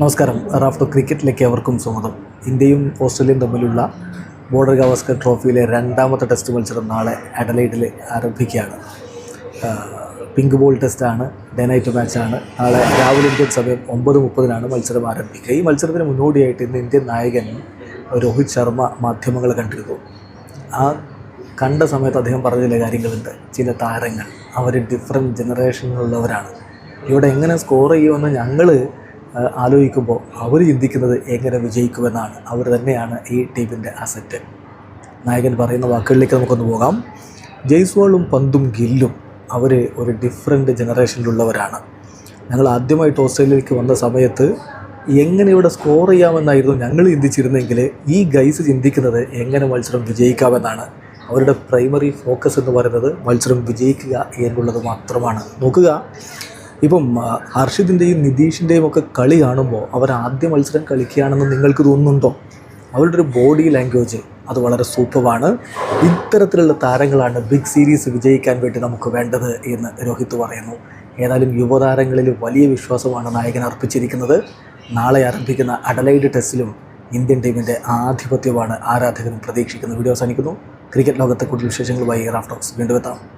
നമസ്കാരം. റാഫ്റ്റോ ക്രിക്കറ്റിലേക്ക് അവർക്കും സ്വാഗതം. ഇന്ത്യയും ഓസ്ട്രേലിയയും തമ്മിലുള്ള ബോർഡർ ഗവാസ്കർ ട്രോഫിയിലെ രണ്ടാമത്തെ ടെസ്റ്റ് മത്സരം നാളെ അഡലൈഡിൽ ആരംഭിക്കുകയാണ്. പിങ്ക് ബോൾ ടെസ്റ്റാണ് ഡേ നൈറ്റ് മാച്ചാണ്. നാളെ രാവിലെ ഇന്ത്യൻ സമയം ഒമ്പത് മുപ്പതിനാണ് മത്സരം ആരംഭിക്കുക. ഈ മത്സരത്തിന് മുന്നോടിയായിട്ട് ഇന്ന് ഇന്ത്യൻ നായകൻ രോഹിത് ശർമ്മ മാധ്യമങ്ങൾ കണ്ടിരുന്നു. ആ കണ്ട സമയത്ത് അദ്ദേഹം പറഞ്ഞ ചില കാര്യങ്ങളുണ്ട് ചില താരങ്ങൾ. അവർ ഡിഫറെന്റ് ജനറേഷനിലുള്ളവരാണ് ഇവിടെ എങ്ങനെ സ്കോർ ചെയ്യുമെന്ന് ഞങ്ങൾ ആലോചിക്കുമ്പോൾ അവർ ചിന്തിക്കുന്നത് എങ്ങനെ വിജയിക്കുമെന്നാണ്. അവർ തന്നെയാണ് ഈ ടീമിന്റെ അസറ്റ് നായകൻ പറയുന്ന വാക്കുകളിലേക്ക് നമുക്കൊന്ന് പോകാം. ജയ്സ്വാളും പന്തും ഗില്ലും അവർ ഒരു ഡിഫറെന്റ് ജനറേഷനിലുള്ളവരാണ് ഞങ്ങൾ ആദ്യമായിട്ട് ഓസ്ട്രേലിയയിലേക്ക് വന്ന സമയത്ത് എങ്ങനെ ഇവിടെ സ്കോർ ചെയ്യാമെന്നായിരുന്നു ഞങ്ങൾ ചിന്തിച്ചിരുന്നെങ്കിൽ ഈ ഗൈസ് ചിന്തിക്കുന്നത് എങ്ങനെ മത്സരം വിജയിക്കാമെന്നാണ്. അവരുടെ പ്രൈമറി ഫോക്കസ് എന്ന് പറയുന്നത് മത്സരം വിജയിക്കുക എന്നുള്ളത് മാത്രമാണ്. നോക്കുക ഇപ്പം ഹർഷിതിന്റെയും നിതീഷിന്റെയും ഒക്കെ കളി കാണുമ്പോൾ അവർ ആദ്യ മത്സരം കളിക്കുകയാണെന്ന് നിങ്ങൾക്ക് തോന്നുന്നുണ്ടോ? അവരുടെ ഒരു ബോഡി ലാംഗ്വേജ് അത് വളരെ സൂപ്പറാണ് ഇത്തരത്തിലുള്ള താരങ്ങളാണ് ബിഗ് സീരീസ് വിജയിക്കാൻ വേണ്ടി നമുക്ക് വേണ്ടത് എന്ന് രോഹിത് പറയുന്നു. ഏതായാലും യുവതാരങ്ങളിൽ വലിയ വിശ്വാസമാണ് നായകൻ അർപ്പിച്ചിരിക്കുന്നത്. നാളെ ആരംഭിക്കുന്ന അഡലൈഡ് ടെസ്റ്റിലും ഇന്ത്യൻ ടീമിന്റെ ആധിപത്യമാണ് ആരാധകരും പ്രതീക്ഷിക്കുന്ന. വീഡിയോ അവസാനിക്കുന്നു. ക്രിക്കറ്റ് ലോകത്തെ കൂടുതൽ വിശേഷങ്ങളുമായി റാഫ്റ്റോക്സ് വീണ്ടും എത്താം.